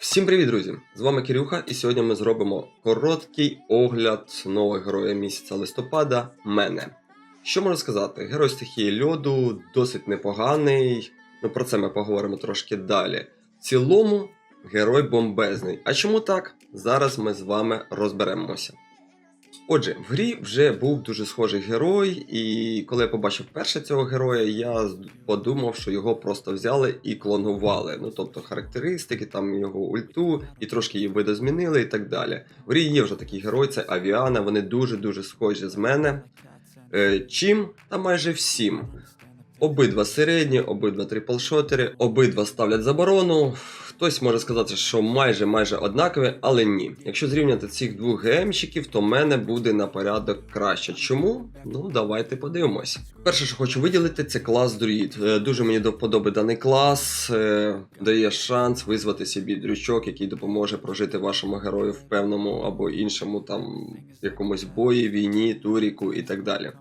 Всім привіт, друзі! З вами Кирюха, і сьогодні ми зробимо короткий огляд нового героя місяця листопада мене. Що можу сказати? Герой стихії льоду досить непоганий. Ну про це ми поговоримо трошки далі. В цілому, герой бомбезний. А чому так? Зараз ми з вами розберемося. Отже, в грі вже був дуже схожий герой, і коли я побачив перше цього героя, я подумав, що його просто взяли і клонували. Ну тобто характеристики, там його ульту, і трошки її видозмінили і так далі. В грі є вже такий герой, це Авіана, вони дуже-дуже схожі з мене. Е, чим? Та майже всім. Обидва середні, обидва тріплшотери, обидва ставлять заборону. Хтось може сказати, що майже майже однакові, але ні. Якщо зрівняти цих двох ГМщиків, то мене буде на порядок краще. Чому? Ну давайте подивимось. Перше, що хочу виділити, це клас друїд. Е, Дуже мені до вподоби даний клас, е, дає шанс визвати собі дрючок, який допоможе прожити вашому герою в певному або іншому там якомусь бої, війні, туріку і так далі.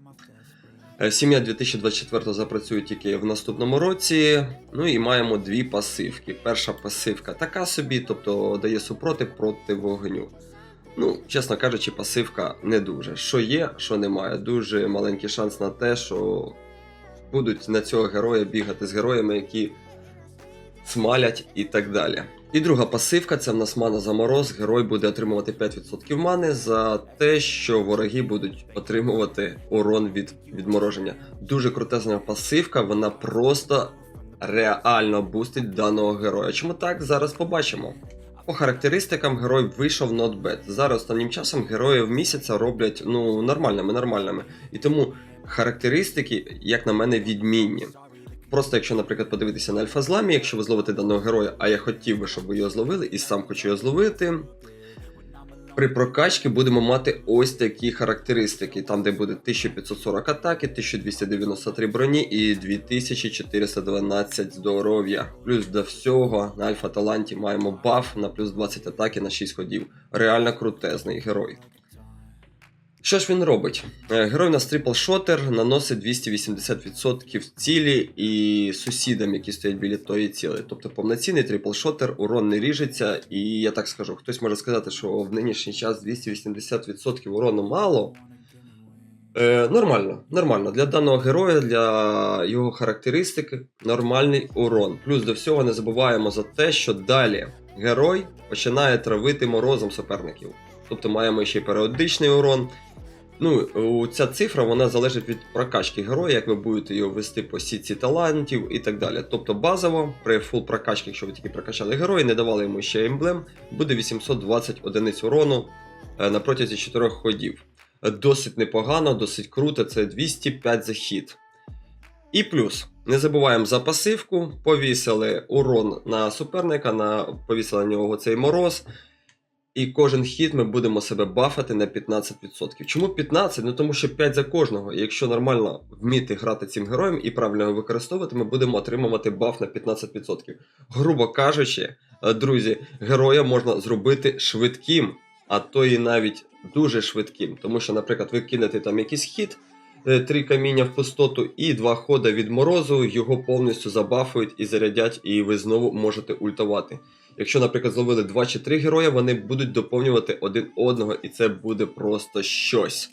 Е, Сім'я 2024 запрацює тільки в наступному році. Ну і маємо дві пасивки. Перша пасивка така собі, тобто дає супротив проти вогню. Ну, чесно кажучи, пасивка не дуже. Що є, що немає. Дуже маленький шанс на те, що будуть на цього героя бігати з героями, які смалять і так далі. І друга пасивка це в нас мана замороз. Герой буде отримувати 5% мани за те, що вороги будуть отримувати урон від відмороження. Дуже крутезна пасивка, вона просто реально бустить даного героя. Чому так? Зараз побачимо. По характеристикам герой вийшов bad. Зараз останнім часом героїв місяця роблять ну нормальними, нормальними. І тому характеристики, як на мене, відмінні. Просто якщо, наприклад, подивитися на альфа-зламі, якщо ви зловите даного героя, а я хотів би, щоб ви його зловили, і сам хочу його зловити. При прокачці будемо мати ось такі характеристики, там де буде 1540 атаки, 1293 броні і 2412 здоров'я. Плюс до всього на альфа таланті маємо баф на плюс 20 атаки на 6 ходів. Реально крутезний герой. Що ж він робить? Е, Герой у нас трипл-шотер наносить 280% цілі і сусідам, які стоять біля тої цілі. Тобто повноцінний трипл-шотер, урон не ріжеться, і я так скажу, хтось може сказати, що в нинішній час 280% урону мало. Е, нормально, нормально. Для даного героя, для його характеристики, нормальний урон. Плюс до всього не забуваємо за те, що далі герой починає травити морозом суперників. Тобто маємо ще й періодичний урон. Ну, ця цифра вона залежить від прокачки героя, як ви будете його вести по сітці талантів і так далі. Тобто базово, при фул прокачці, якщо ви тільки прокачали героя, не давали йому ще емблем, буде 820 одиниць урону е, на протязі 4 ходів. Досить непогано, досить круто, це 205 за хід. І плюс, не забуваємо за пасивку, повісили урон на суперника, на, повісили на нього цей мороз. І кожен хід ми будемо себе бафати на 15%. Чому 15? Ну тому що 5 за кожного. І якщо нормально вміти грати цим героєм і правильно його використовувати, ми будемо отримувати баф на 15%. Грубо кажучи, е, друзі, героя можна зробити швидким, а то і навіть дуже швидким. Тому що, наприклад, ви кинете там якийсь хід, е, три каміння в пустоту і два хода від морозу, його повністю забафують і зарядять, і ви знову можете ультувати. Якщо, наприклад, зловили 2 чи 3 героя, вони будуть доповнювати один одного, і це буде просто щось.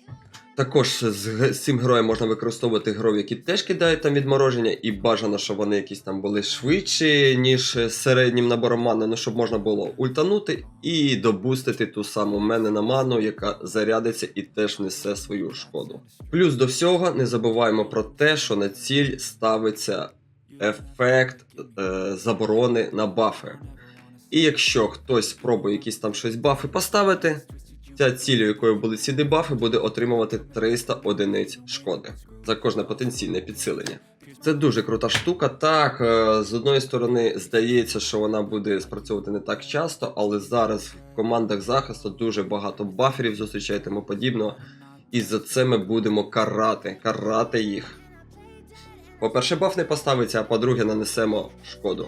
Також з, цим героєм можна використовувати героїв, які теж кидають там відмороження, і бажано, щоб вони якісь там були швидші, ніж середнім набором мани, ну щоб можна було ультанути і добустити ту саму мене на ману, яка зарядиться і теж несе свою шкоду. Плюс до всього не забуваємо про те, що на ціль ставиться ефект е, заборони на бафи. І якщо хтось спробує якісь там щось бафи поставити, ця ціль, якої були ці дебафи, буде отримувати 300 одиниць шкоди за кожне потенційне підсилення. Це дуже крута штука. Так, е, з одної сторони, здається, що вона буде спрацьовувати не так часто, але зараз в командах захисту дуже багато баферів зустрічає тому подібного. І за це ми будемо карати, карати їх. По-перше, баф не поставиться, а по-друге, нанесемо шкоду.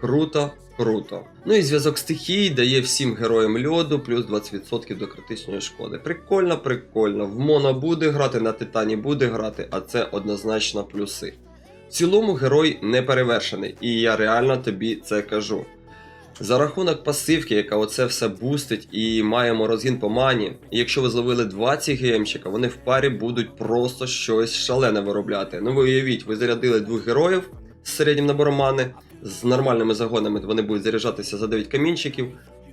Круто, круто. Ну і зв'язок стихій дає всім героям льоду плюс 20% до критичної шкоди. Прикольно, прикольно. В моно буде грати, на титані буде грати, а це однозначно плюси. В цілому герой не перевершений, і я реально тобі це кажу. За рахунок пасивки, яка оце все бустить, і маємо розгін по мані. І якщо ви зловили 20 гемчика, вони в парі будуть просто щось шалене виробляти. Ну ви уявіть, ви зарядили двох героїв з середнім набором мани, з нормальними загонами вони будуть заряджатися за 9 камінчиків.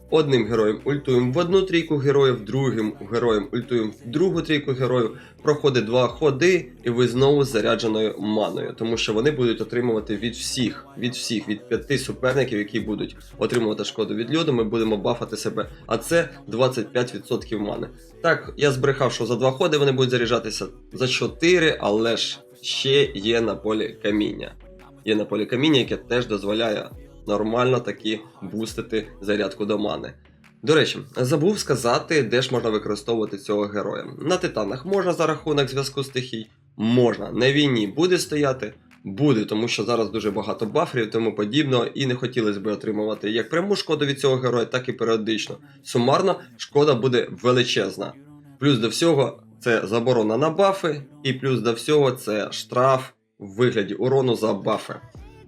Одним героєм ультуємо в одну трійку героїв, другим героєм ультуємо в другу трійку героїв. Проходить два ходи, і ви знову зарядженою маною, тому що вони будуть отримувати від всіх, від всіх, від п'яти суперників, які будуть отримувати шкоду від льоду, ми будемо бафати себе. А це 25% мани. Так, я збрехав, що за два ходи вони будуть заряджатися за 4, але ж ще є на полі каміння. Є на полі каміння, яке теж дозволяє нормально таки бустити зарядку до мани. До речі, забув сказати, де ж можна використовувати цього героя. На титанах можна за рахунок зв'язку стихій, можна. На війні буде стояти, буде, тому що зараз дуже багато баферів тому подібного, і не хотілося б отримувати як пряму шкоду від цього героя, так і періодично. Сумарно шкода буде величезна. Плюс до всього це заборона на бафи, і плюс до всього це штраф в вигляді урону за бафи.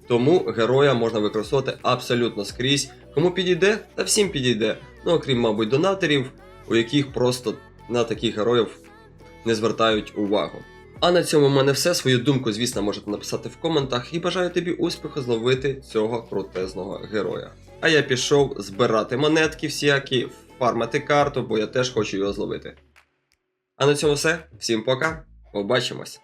Тому героя можна використовувати абсолютно скрізь. Кому підійде, та всім підійде. Ну окрім, мабуть, донаторів, у яких просто на таких героїв не звертають увагу. А на цьому в мене все. Свою думку, звісно, можете написати в коментах і бажаю тобі успіху зловити цього крутезного героя. А я пішов збирати монетки всякі, фармити карту, бо я теж хочу його зловити. А на цьому все. Всім пока, побачимось.